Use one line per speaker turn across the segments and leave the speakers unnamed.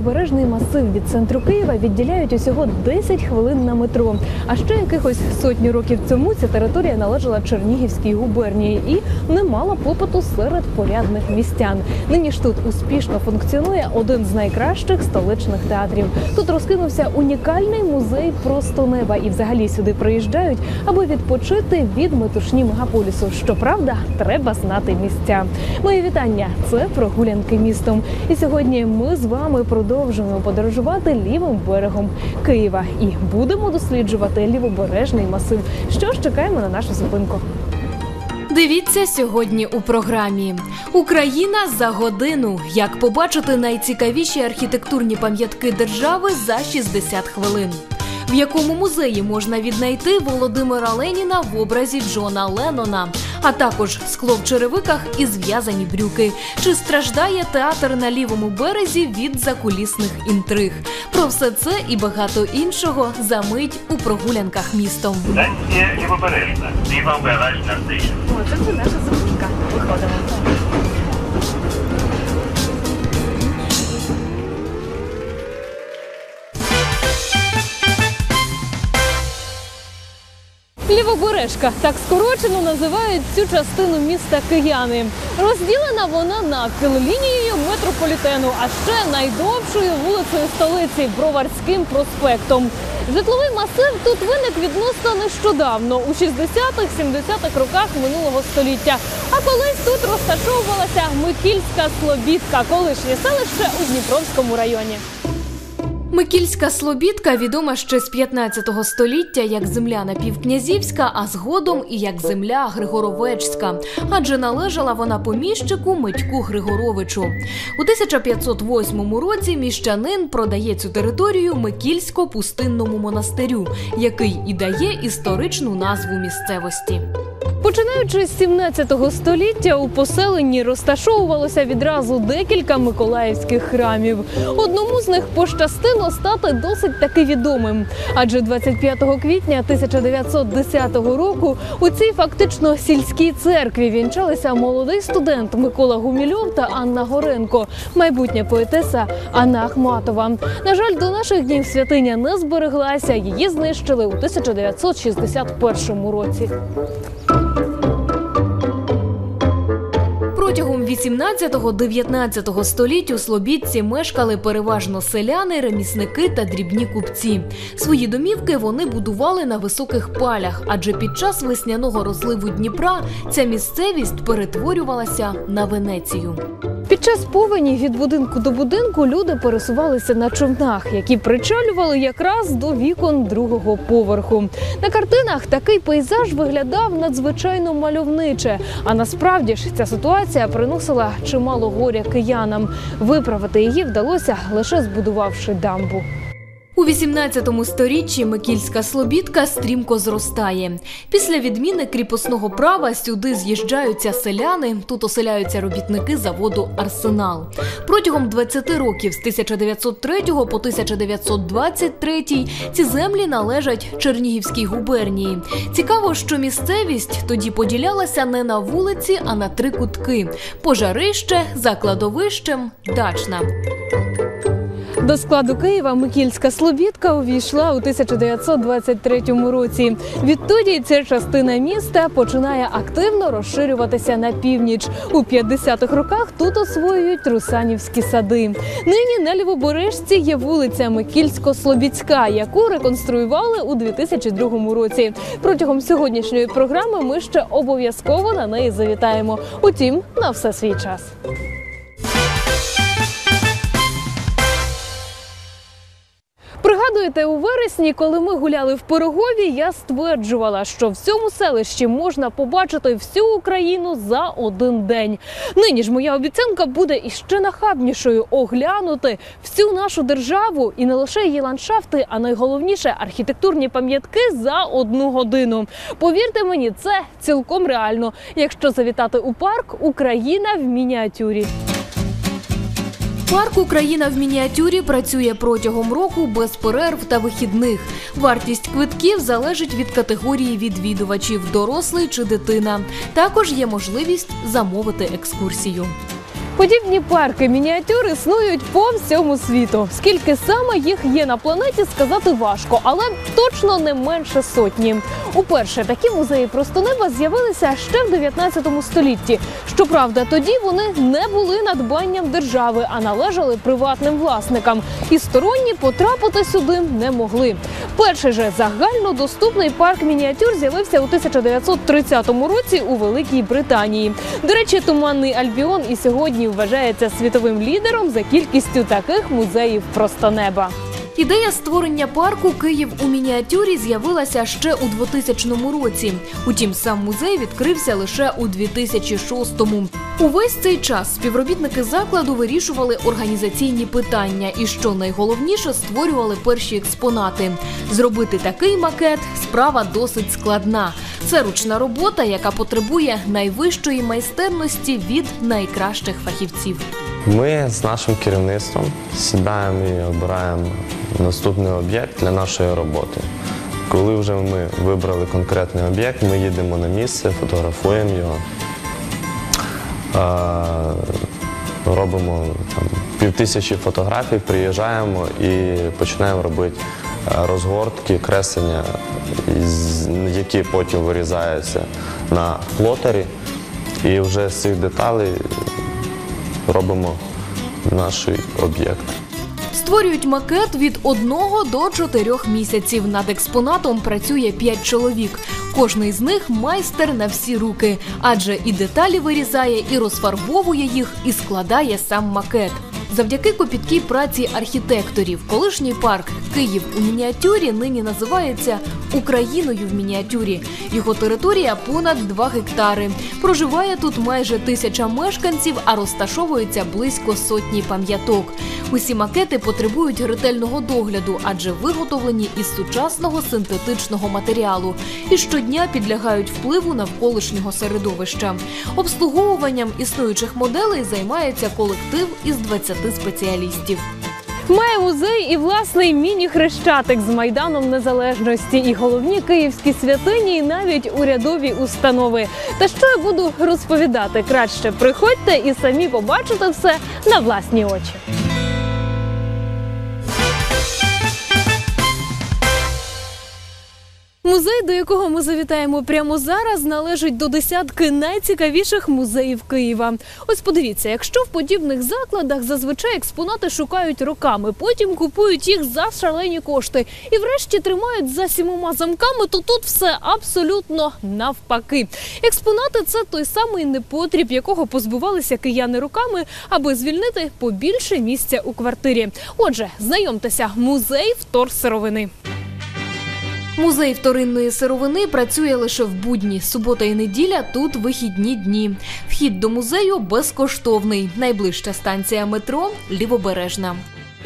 лівобережний масив від центру Києва відділяють усього 10 хвилин на метро. А ще якихось сотні років тому ця територія належала Чернігівській губернії і не мала попиту серед порядних містян. Нині ж тут успішно функціонує один з найкращих столичних театрів. Тут розкинувся унікальний музей просто неба, і взагалі сюди приїжджають, аби відпочити від метушні мегаполісу. Щоправда, треба знати місця. Мої вітання. Це прогулянки містом. І сьогодні ми з вами продовжуємо подорожувати лівим берегом Києва і будемо досліджувати лівобережний масив. Що ж чекаємо на нашу зупинку?
Дивіться сьогодні у програмі Україна за годину. Як побачити найцікавіші архітектурні пам'ятки держави за 60 хвилин. В якому музеї можна віднайти Володимира Леніна в образі Джона Леннона, а також скло в черевиках і зв'язані брюки. Чи страждає театр на лівому березі від закулісних інтриг? Про все це і багато іншого за мить у прогулянках містом.
Станція Лівобережна. Лівобережна стація.
О, це наша зупинка. Виходимо. Лівобережка так скорочено називають цю частину міста кияни. Розділена вона навпіл лінією метрополітену, а ще найдовшою вулицею столиці Броварським проспектом. Житловий масив тут виник відносно нещодавно, у 60-х-70-х роках минулого століття. А колись тут розташовувалася Микільська Слобідка, колишнє селище у Дніпровському районі.
Микільська Слобідка відома ще з 15 століття як земля напівкнязівська, а згодом і як земля Григоровецька, адже належала вона поміщику Митьку Григоровичу. У 1508 році міщанин продає цю територію Микільсько-пустинному монастирю, який і дає історичну назву місцевості.
Починаючи з 17 століття у поселенні розташовувалося відразу декілька миколаївських храмів. Одному з них пощастило стати досить таки відомим. Адже 25 квітня 1910 року у цій фактично сільській церкві вінчалися молодий студент Микола Гумільов та Анна Горенко, майбутня поетеса Анна Ахматова. На жаль, до наших днів святиня не збереглася. Її знищили у 1961 році.
Протягом 18-19 століть у Слобідці мешкали переважно селяни, ремісники та дрібні купці. Свої домівки вони будували на високих палях, адже під час весняного розливу Дніпра ця місцевість перетворювалася на Венецію.
Під час повені від будинку до будинку люди пересувалися на човнах, які причалювали якраз до вікон другого поверху. На картинах такий пейзаж виглядав надзвичайно мальовниче. А насправді ж ця ситуація приносила чимало горя киянам. Виправити її вдалося лише збудувавши дамбу.
У 18 сторіччі Микільська Слобідка стрімко зростає. Після відміни кріпосного права сюди з'їжджаються селяни. Тут оселяються робітники заводу Арсенал. Протягом 20 років з 1903 по 1923 ці землі належать Чернігівській губернії. Цікаво, що місцевість тоді поділялася не на вулиці, а на три кутки: пожарище, за кладовищем, дачна.
До складу Києва Микільська Слобідка увійшла у 1923 році. Відтоді ця частина міста починає активно розширюватися на північ. У 50-х роках тут освоюють русанівські сади. Нині на лівобережці є вулиця Микільсько-Слобідська, яку реконструювали у 2002 році. Протягом сьогоднішньої програми ми ще обов'язково на неї завітаємо. Утім, на все свій час. Пригадуєте, у вересні, коли ми гуляли в Пирогові, я стверджувала, що в цьому селищі можна побачити всю Україну за один день. Нині ж моя обіцянка буде іще нахабнішою оглянути всю нашу державу і не лише її ландшафти, а найголовніше архітектурні пам'ятки за одну годину. Повірте мені, це цілком реально. Якщо завітати у парк, Україна в мініатюрі.
Парк Україна в мініатюрі працює протягом року без перерв та вихідних. Вартість квитків залежить від категорії відвідувачів, дорослий чи дитина. Також є можливість замовити екскурсію.
Подібні парки мініатюр існують по всьому світу. Скільки саме їх є на планеті, сказати важко, але точно не менше сотні. Уперше такі музеї просто неба з'явилися ще в 19 столітті. Щоправда, тоді вони не були надбанням держави, а належали приватним власникам. І сторонні потрапити сюди не могли. Перший же загальнодоступний парк мініатюр з'явився у 1930 році у Великій Британії. До речі, туманний Альбіон і сьогодні вважається світовим лідером за кількістю таких музеїв просто неба.
Ідея створення парку Київ у мініатюрі з'явилася ще у 2000 році. Утім, сам музей відкрився лише у 2006-му. Увесь цей час співробітники закладу вирішували організаційні питання і, що найголовніше, створювали перші експонати. Зробити такий макет справа досить складна. Це ручна робота, яка потребує найвищої майстерності від найкращих фахівців.
Ми з нашим керівництвом сідаємо і обираємо наступний об'єкт для нашої роботи. Коли вже ми вибрали конкретний об'єкт, ми їдемо на місце, фотографуємо його, робимо там, півтисячі фотографій, приїжджаємо і починаємо робити розгортки, креслення, які потім вирізаються на плотері. І вже з цих деталей робимо наш об'єкт.
Створюють макет від 1 до 4 місяців. Над експонатом працює 5 чоловік. Кожний з них майстер на всі руки, адже і деталі вирізає, і розфарбовує їх, і складає сам макет. Завдяки копіткій праці архітекторів, колишній парк Київ у мініатюрі нині називається Україною в мініатюрі. Його територія понад 2 гектари. Проживає тут майже тисяча мешканців, а розташовується близько сотні пам'яток. Усі макети потребують ретельного догляду, адже виготовлені із сучасного синтетичного матеріалу і щодня підлягають впливу навколишнього середовища. Обслуговуванням існуючих моделей займається колектив із 20 спеціалістів.
Має музей і власний міні-хрещатик з майданом незалежності, і головні київські святині, і навіть урядові установи. Та що я буду розповідати? Краще приходьте і самі побачите все на власні очі. Музей, до якого ми завітаємо прямо зараз, належить до десятки найцікавіших музеїв Києва. Ось подивіться, якщо в подібних закладах зазвичай експонати шукають роками, потім купують їх за шалені кошти і, врешті, тримають за сімома замками, то тут все абсолютно навпаки. Експонати це той самий непотріб, якого позбувалися кияни роками, аби звільнити побільше місця у квартирі. Отже, знайомтеся, музей вторсировини.
Музей вторинної сировини працює лише в будні. Субота і неділя тут вихідні дні. Вхід до музею безкоштовний. Найближча станція метро лівобережна.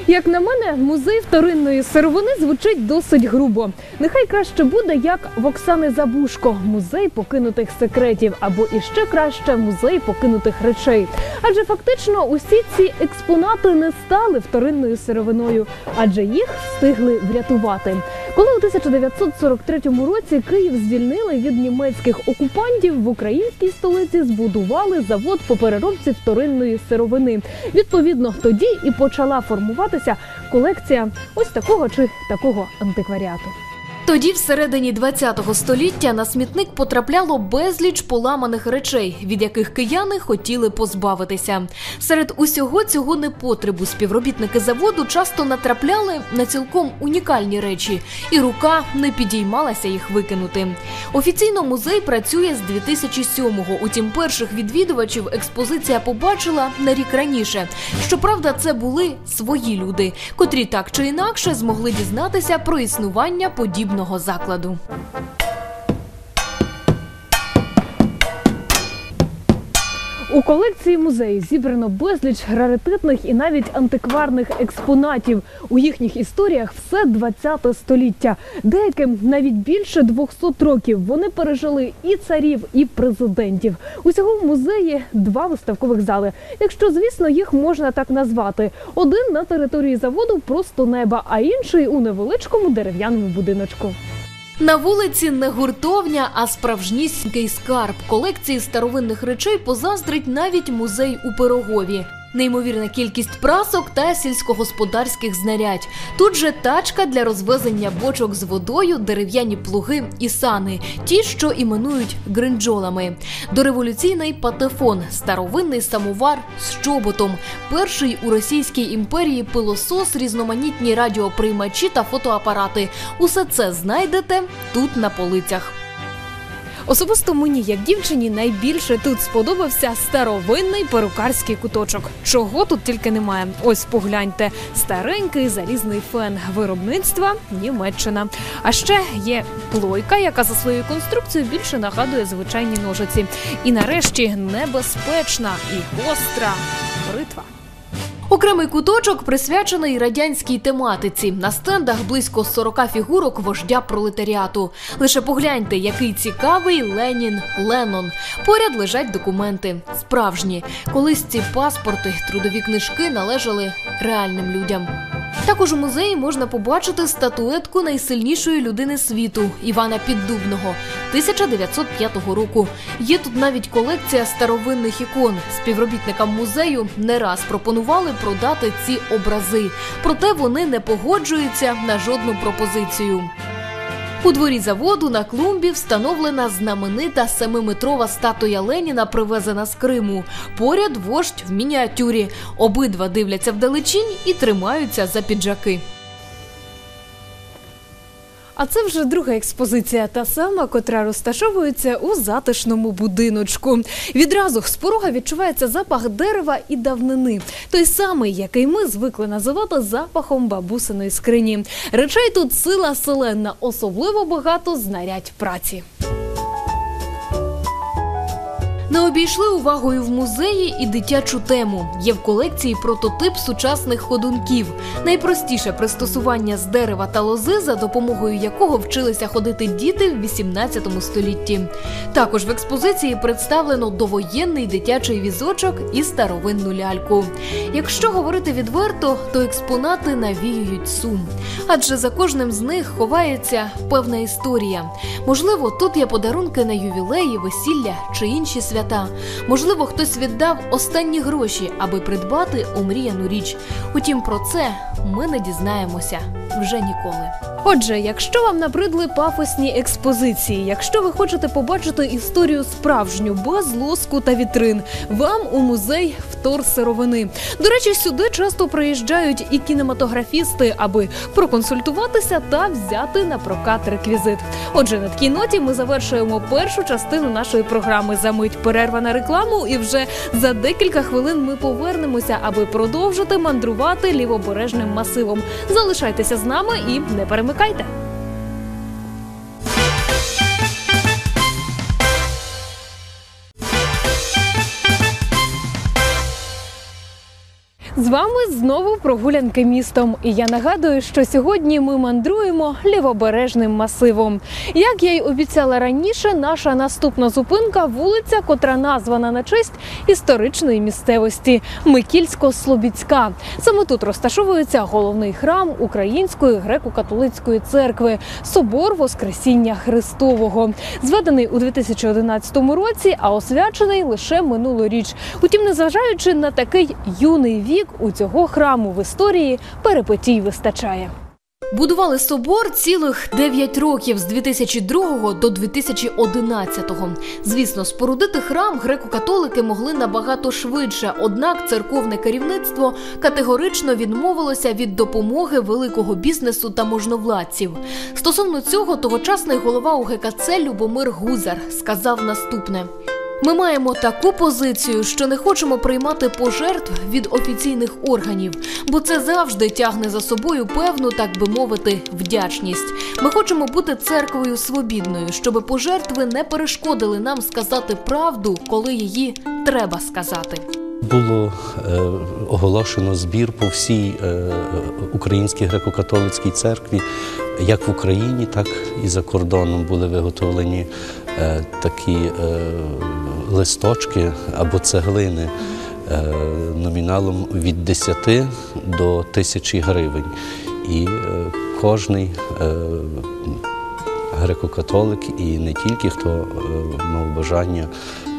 Як на мене, музей вторинної сировини звучить досить грубо. Нехай краще буде як в Оксани Забушко музей покинутих секретів, або іще краще музей покинутих речей. Адже фактично усі ці експонати не стали вторинною сировиною, адже їх встигли врятувати. Коли у 1943 році Київ звільнили від німецьких окупантів, в українській столиці збудували завод по переробці вторинної сировини. Відповідно, тоді і почала формуватися колекція ось такого чи такого антикваріату.
Тоді, всередині ХХ століття, на смітник потрапляло безліч поламаних речей, від яких кияни хотіли позбавитися. Серед усього цього непотребу співробітники заводу часто натрапляли на цілком унікальні речі, і рука не підіймалася їх викинути. Офіційно музей працює з 2007-го, Утім, перших відвідувачів експозиція побачила на рік раніше. Щоправда, це були свої люди, котрі так чи інакше змогли дізнатися про існування подібного закладу.
У колекції музею зібрано безліч раритетних і навіть антикварних експонатів. У їхніх історіях все 20 століття. Деяким навіть більше 200 років. Вони пережили і царів, і президентів. Усього в музеї два виставкових зали. Якщо, звісно, їх можна так назвати. Один на території заводу просто неба, а інший у невеличкому дерев'яному будиночку.
На вулиці не гуртовня, а справжнісінький скарб. Колекції старовинних речей позаздрить навіть музей у Пирогові. Неймовірна кількість прасок та сільськогосподарських знарядь. Тут же тачка для розвезення бочок з водою, дерев'яні плуги і сани, ті, що іменують гринджолами. Дореволюційний патефон, старовинний самовар з чоботом, перший у Російській імперії пилосос, різноманітні радіоприймачі та фотоапарати. Усе це знайдете тут на полицях.
Особисто мені, як дівчині, найбільше тут сподобався старовинний перукарський куточок. Чого тут тільки немає. Ось погляньте, старенький залізний фен виробництва Німеччина. А ще є плойка, яка за своєю конструкцією більше нагадує звичайні ножиці. І нарешті небезпечна і гостра бритва.
Окремий куточок присвячений радянській тематиці. На стендах близько 40 фігурок вождя пролетаріату. Лише погляньте, який цікавий Ленін Ленон. Поряд лежать документи. Справжні. Колись ці паспорти, трудові книжки належали реальним людям. Також у музеї можна побачити статуетку найсильнішої людини світу Івана Піддубного 1905 року. Є тут навіть колекція старовинних ікон. Співробітникам музею не раз пропонували продати ці образи, проте вони не погоджуються на жодну пропозицію. У дворі заводу на клумбі встановлена знаменита семиметрова статуя Леніна, привезена з Криму. Поряд вождь в мініатюрі. Обидва дивляться вдалечінь і тримаються за піджаки.
А це вже друга експозиція, та сама, котра розташовується у затишному будиночку. Відразу з порога відчувається запах дерева і давнини, той самий, який ми звикли називати запахом бабусиної скрині. Речей тут сила селена, особливо багато знарядь праці.
Не обійшли увагою в музеї і дитячу тему. Є в колекції прототип сучасних ходунків, найпростіше пристосування з дерева та лози, за допомогою якого вчилися ходити діти в 18 столітті. Також в експозиції представлено довоєнний дитячий візочок і старовинну ляльку. Якщо говорити відверто, то експонати навіюють сум, адже за кожним з них ховається певна історія. Можливо, тут є подарунки на ювілеї, весілля чи інші свята. Можливо, хтось віддав останні гроші, аби придбати омріяну річ. Утім, про це ми не дізнаємося вже ніколи.
Отже, якщо вам набридли пафосні експозиції, якщо ви хочете побачити історію справжню без лоску та вітрин, вам у музей втор сировини. До речі, сюди часто приїжджають і кінематографісти, аби проконсультуватися та взяти на прокат реквізит. Отже, на такій ноті ми завершуємо першу частину нашої програми. За мить перерва на рекламу, і вже за декілька хвилин ми повернемося, аби продовжити мандрувати лівобережним масивом. Залишайтеся з нами і не перемикайте. З вами знову прогулянки містом. І я нагадую, що сьогодні ми мандруємо лівобережним масивом. Як я й обіцяла раніше, наша наступна зупинка вулиця, котра названа на честь історичної місцевості Микільсько-Слобідська. Саме тут розташовується головний храм Української греко-католицької церкви собор Воскресіння Христового, зведений у 2011 році, а освячений лише минулоріч. Утім, незважаючи на такий юний вік, у цього храму в історії перепитій вистачає.
Будували собор цілих 9 років з 2002 до 2011. Звісно, спорудити храм греко-католики могли набагато швидше. Однак церковне керівництво категорично відмовилося від допомоги великого бізнесу та можновладців. Стосовно цього, тогочасний голова УГКЦ Любомир Гузар сказав наступне. Ми маємо таку позицію, що не хочемо приймати пожертв від офіційних органів, бо це завжди тягне за собою певну, так би мовити, вдячність. Ми хочемо бути церквою свобідною, щоб пожертви не перешкодили нам сказати правду, коли її треба сказати.
Було е, оголошено збір по всій е, українській греко-католицькій церкві, як в Україні, так і за кордоном були виготовлені е, такі е, листочки або цеглини е, номіналом від 10 до 1000 гривень. І е, кожний е, греко-католик і не тільки хто е, мав бажання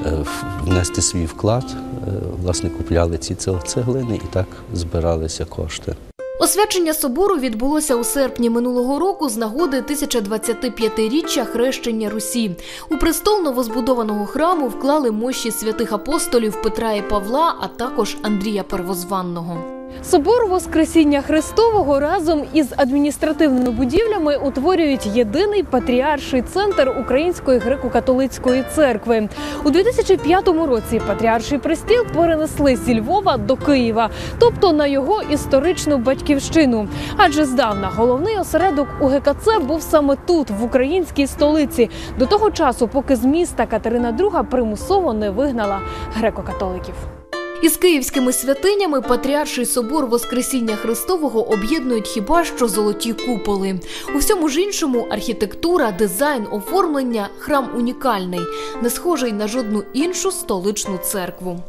е, внести свій вклад, е, власне, купляли ці цеглини і так збиралися кошти.
Освячення собору відбулося у серпні минулого року з нагоди 1025-річчя хрещення Русі. У престол новозбудованого храму вклали мощі святих апостолів Петра і Павла, а також Андрія Первозванного.
Собор Воскресіння Христового разом із адміністративними будівлями утворюють єдиний патріарший центр Української греко-католицької церкви. У 2005 році патріарший престіл перенесли зі Львова до Києва, тобто на його історичну батьківщину. Адже здавна головний осередок УГКЦ був саме тут, в українській столиці, до того часу, поки з міста Катерина II примусово не вигнала греко-католиків.
Із київськими святинями Патріарший собор Воскресіння Христового об'єднують хіба що золоті куполи. У всьому ж іншому архітектура, дизайн, оформлення храм унікальний, не схожий на жодну іншу столичну церкву.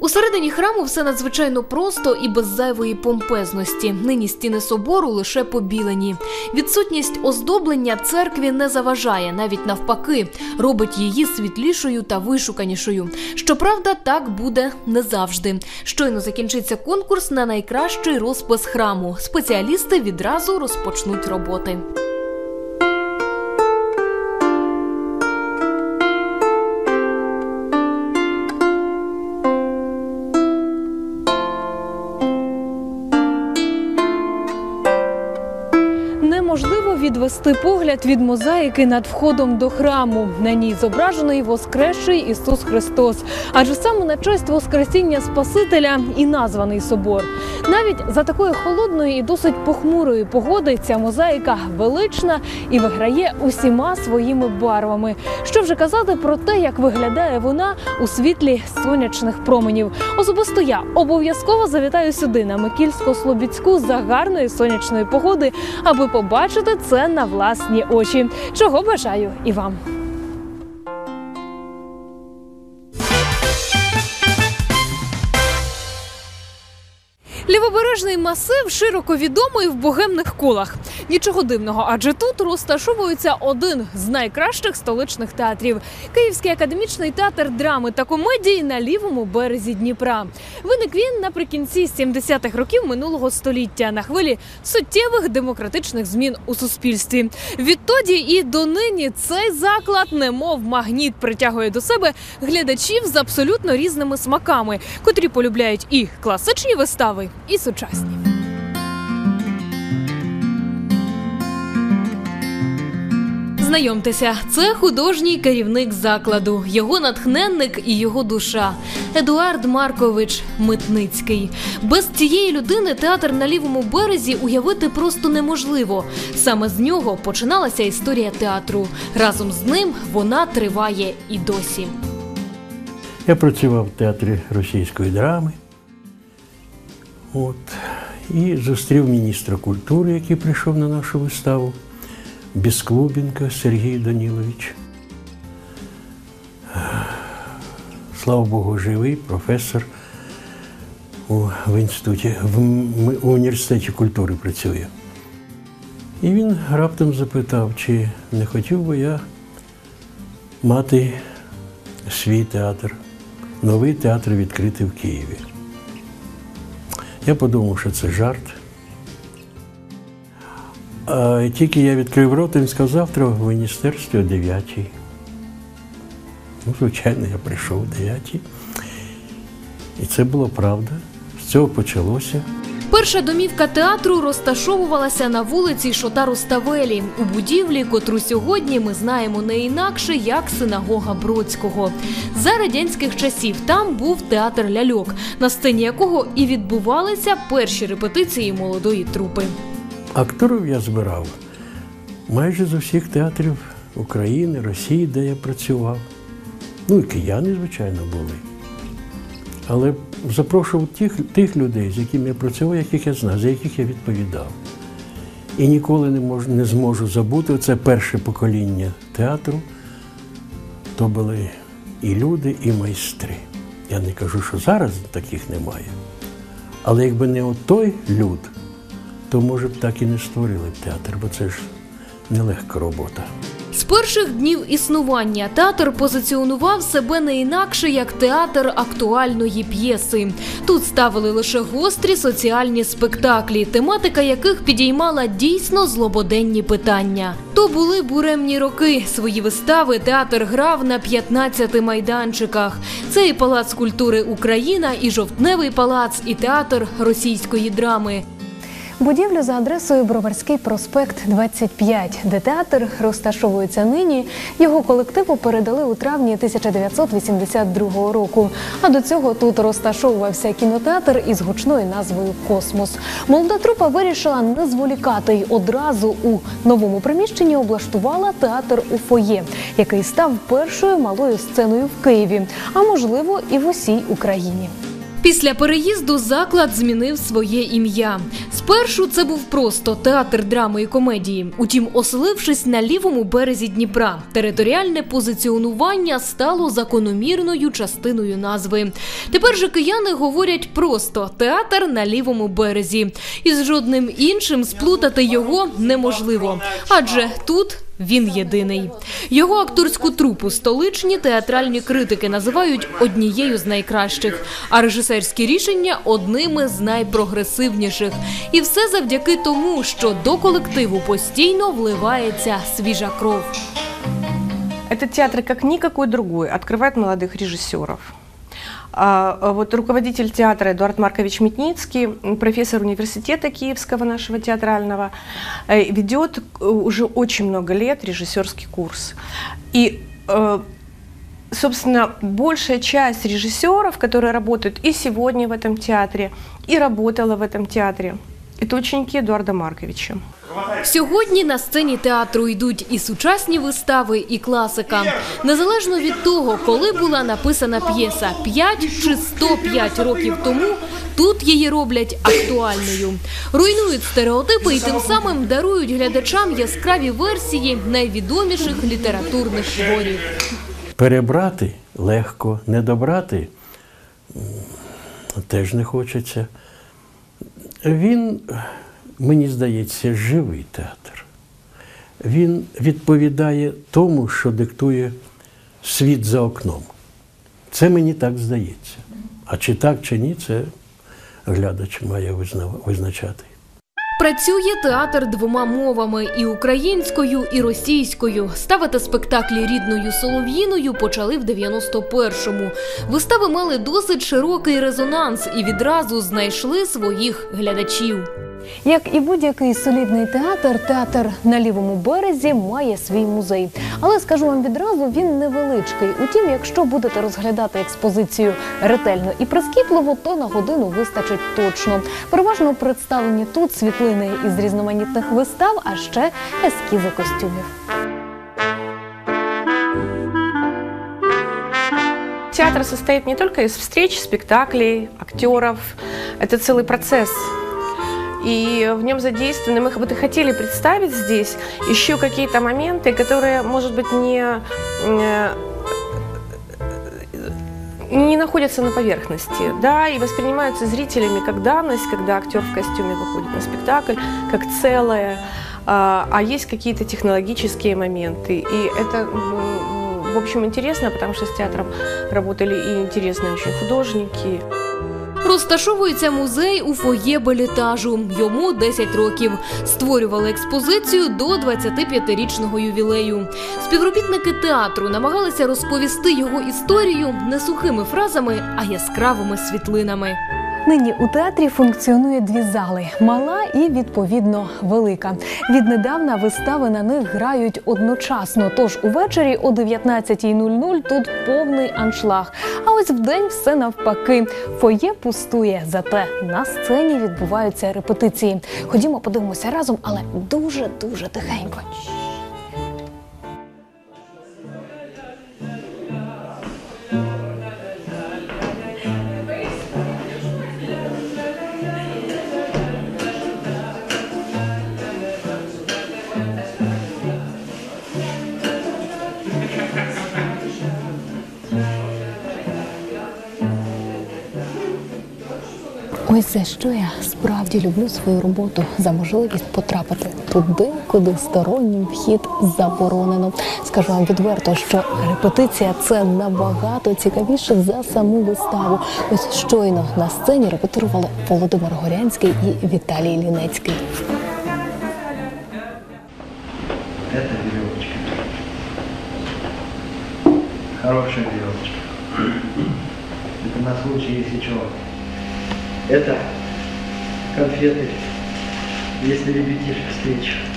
Усередині храму все надзвичайно просто і без зайвої помпезності. Нині стіни собору лише побілені. Відсутність оздоблення церкві не заважає, навіть навпаки, робить її світлішою та вишуканішою. Щоправда, так буде не завжди. Щойно закінчиться конкурс на найкращий розпис храму. Спеціалісти відразу розпочнуть роботи.
Відвести погляд від мозаїки над входом до храму. На ній зображений воскресший Ісус Христос. Адже саме на честь Воскресіння Спасителя і названий собор. Навіть за такої холодної і досить похмурої погоди ця мозаїка велична і виграє усіма своїми барвами. Що вже казати про те, як виглядає вона у світлі сонячних променів. Особисто я обов'язково завітаю сюди на Микільсько-Слобідську за гарної сонячної погоди, аби побачити це на власні очі. Чого бажаю і вам. Лівобережний масив широко відомий в богемних колах. Нічого дивного, адже тут розташовується один з найкращих столичних театрів Київський академічний театр драми та комедії на лівому березі Дніпра. Виник він наприкінці 70-х років минулого століття на хвилі суттєвих демократичних змін у суспільстві. Відтоді і донині цей заклад, немов магніт, притягує до себе глядачів з абсолютно різними смаками, котрі полюбляють і класичні вистави, і сучасні.
Знайомтеся, це художній керівник закладу, його натхненник і його душа Едуард Маркович Митницький. Без цієї людини театр на лівому березі уявити просто неможливо. Саме з нього починалася історія театру. Разом з ним вона триває і досі.
Я працював в театрі російської драми. От. І зустрів міністра культури, який прийшов на нашу виставу, Безклубінка Сергій Данілович. Слава Богу, живий професор у, в інституті, в, у університеті культури працює. І він раптом запитав, чи не хотів би я мати свій театр, новий театр відкритий в Києві. Я подумав, що це жарт. А тільки я відкрив рот, він сказав, завтра в міністерстві о 9. Ну, звичайно, я прийшов о 9. І це була правда. З цього почалося.
Перша домівка театру розташовувалася на вулиці Шотару Ставелі у будівлі, котру сьогодні ми знаємо не інакше як синагога Бродського. За радянських часів там був театр ляльок, на сцені якого і відбувалися перші репетиції молодої трупи.
Акторів я збирав майже з усіх театрів України, Росії, де я працював. Ну і кияни, звичайно, були. Але запрошував тих, тих людей, з якими я працював, яких я знав, за яких я відповідав. І ніколи не, можу, не зможу забути це перше покоління театру. То були і люди, і майстри. Я не кажу, що зараз таких немає. Але якби не от той люд, то може б так і не створили б театр, бо це ж нелегка робота.
З перших днів існування театр позиціонував себе не інакше як театр актуальної п'єси. Тут ставили лише гострі соціальні спектаклі, тематика яких підіймала дійсно злободенні питання. То були буремні роки. Свої вистави театр грав на 15 майданчиках. Це і палац культури Україна, і жовтневий палац, і театр російської драми.
Будівлю за адресою Броварський проспект 25, де театр розташовується нині. Його колективу передали у травні 1982 року. А до цього тут розташовувався кінотеатр із гучною назвою Космос. Молода трупа вирішила не зволікати й одразу у новому приміщенні облаштувала театр у фоє, який став першою малою сценою в Києві, а можливо і в усій Україні.
Після переїзду заклад змінив своє ім'я. Спершу це був просто театр драми і комедії. Утім, оселившись на лівому березі Дніпра, територіальне позиціонування стало закономірною частиною назви. Тепер же кияни говорять просто театр на лівому березі, і з жодним іншим сплутати його неможливо, адже тут. Він єдиний. Його акторську трупу столичні театральні критики називають однією з найкращих, а режисерські рішення одними з найпрогресивніших. І все завдяки тому, що до колективу постійно вливається свіжа кров.
Этот театр, как никакой другой, открывает молодых режиссеров. А, а Вот руководитель театра Эдуард Маркович Метницкий, профессор университета Киевского нашего театрального, э, ведет э, уже очень много лет режиссерский курс. И э, собственно, большая часть режиссеров, которые работают и сегодня в этом театре, и работала в этом театре, это ученики Эдуарда Марковича.
Сьогодні на сцені театру йдуть і сучасні вистави, і класика. Незалежно від того, коли була написана п'єса 5 чи 105 років тому, тут її роблять актуальною. Руйнують стереотипи і тим самим дарують глядачам яскраві версії найвідоміших літературних творів.
Перебрати легко, не добрати теж не хочеться. Він, мені здається, живий театр. Він відповідає тому, що диктує світ за окном. Це мені так здається. А чи так, чи ні, це глядач має визначати.
Працює театр двома мовами і українською, і російською. Ставити спектаклі рідною солов'їною почали в 91-му. Вистави мали досить широкий резонанс і відразу знайшли своїх глядачів.
Як і будь-який солідний театр, театр на лівому березі має свій музей. Але скажу вам відразу, він невеличкий. Утім, якщо будете розглядати експозицію ретельно і прискіпливо, то на годину вистачить точно. Переважно представлені тут світлини із різноманітних вистав, а ще ескізи костюмів.
Театр состоит не только из встреч, спектаклей, актеров. Это целый процесс. И в нем задействованы, мы бы хотели представить здесь еще какие-то моменты, которые, может быть, не, э, не находятся на поверхности, да, и воспринимаются зрителями как данность, когда актер в костюме выходит на спектакль, как целое, а а есть какие-то технологические моменты, и это в общем, интересно, потому что с театром работали и интересные очень художники.
Розташовується музей у фоє белітажу. Йому 10 років. Створювали експозицію до 25-річного ювілею. Співробітники театру намагалися розповісти його історію не сухими фразами, а яскравими світлинами.
Нині у театрі функціонує дві зали мала і відповідно велика. Віднедавна вистави на них грають одночасно. Тож увечері о 19.00 тут повний аншлаг. А ось вдень все навпаки. Фоє пустує, зате на сцені відбуваються репетиції. Ходімо, подивимося разом, але дуже дуже тихенько. За що я справді люблю свою роботу за можливість потрапити туди, куди стороннім вхід заборонено. Скажу вам відверто, що репетиція це набагато цікавіше за саму виставу. Ось щойно на сцені репетирували Володимир Горянський і Віталій Лінецький.
Хорошая веревочка. Это на случай, если чего. Это конфеты, если любите встретишь.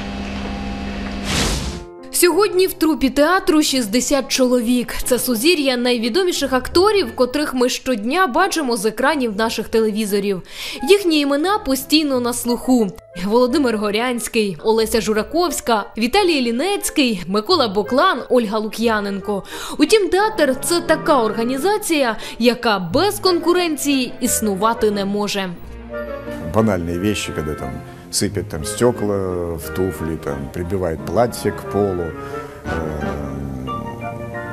Сьогодні в трупі театру 60 чоловік. Це сузір'я найвідоміших акторів, котрих ми щодня бачимо з екранів наших телевізорів. Їхні імена постійно на слуху: Володимир Горянський, Олеся Жураковська, Віталій Лінецький, Микола Боклан, Ольга Лук'яненко. Утім, театр це така організація, яка без конкуренції існувати не може.
банальные вещи, когда там сыпят там стекла в туфли, там прибивает платье к полу, э,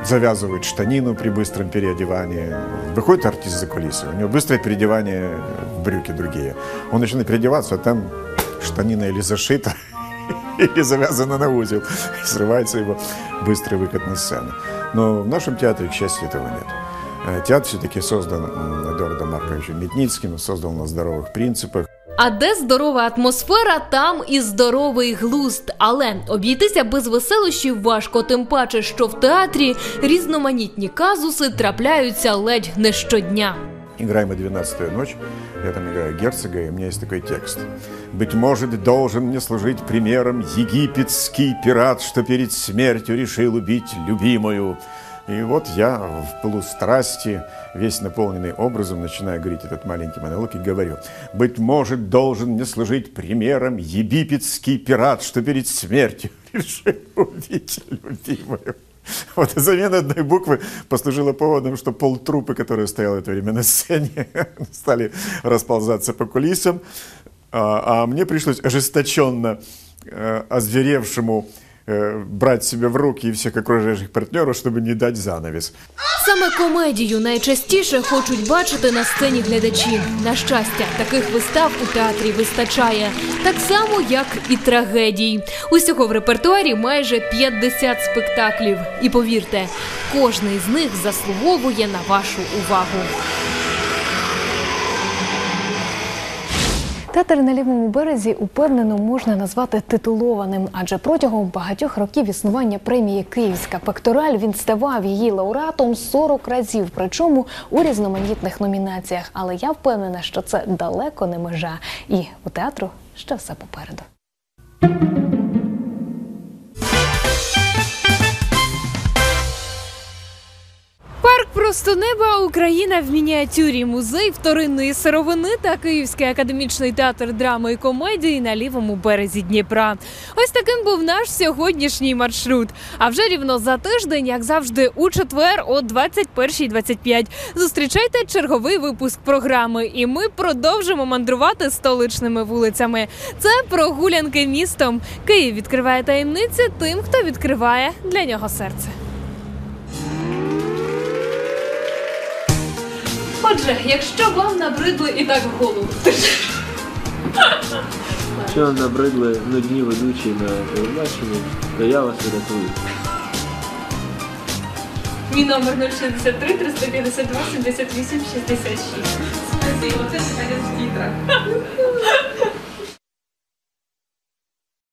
завязывают штанину при быстром переодевании. Выходит артист за кулисы, у него быстрое переодевание в брюки другие. Он начинает переодеваться, а там штанина или зашита, или завязана на узел. Срывается его быстрый выход на сцену. Но в нашем театре, к счастью, этого нет. Э, Театр все-таки создан Эдуардом Марковичем Метницким, создан на здоровых принципах.
А де здорова атмосфера, там і здоровий глузд. Але обійтися без веселощів важко, тим паче, що в театрі різноманітні казуси трапляються ледь не щодня.
Играем мы «Двенадцатую ночь», я там играю герцога, и у меня есть такой текст. «Быть может, должен мне служить примером египетский пират, что перед смертью решил убить любимую». И вот я в полустрасти, весь наполненный образом, начинаю говорить этот маленький монолог и говорю, «Быть может, должен мне служить примером египетский пират, что перед смертью решил убить любимую». Вот замена одной буквы послужила поводом, что полтрупы, которые стоял в это время на сцене, стали расползаться по кулисам, а, а мне пришлось ожесточенно э, озверевшему брать себя в руки и всех окружающих партнеров, чтобы не дать занавес.
Саме комедію найчастіше хочуть бачити на сцені глядачі. На щастя, таких вистав у театрі вистачає, так само як і трагедій. Усього в репертуарі майже 50 спектаклів. І повірте, кожний з них заслуговує на вашу увагу.
Театр на лівому березі упевнено можна назвати титулованим, адже протягом багатьох років існування премії Київська пектораль він ставав її лауреатом 40 разів, причому у різноманітних номінаціях. Але я впевнена, що це далеко не межа, і у театру ще все попереду.
Просто неба Україна в мініатюрі, музей вторинної сировини та Київський академічний театр драми і комедії на лівому березі Дніпра. Ось таким був наш сьогоднішній маршрут. А вже рівно за тиждень, як завжди, у четвер о 21.25 зустрічайте черговий випуск програми, і ми продовжимо мандрувати столичними вулицями. Це прогулянки містом. Київ відкриває таємниці тим, хто відкриває для нього серце. Отже, якщо вам набридли і так в голову.
Якщо вам набридли нудні ведучі на телебаченні, то я вас врятую.
Мій номер 063 352 78 66. Спасибо, це в тітрах.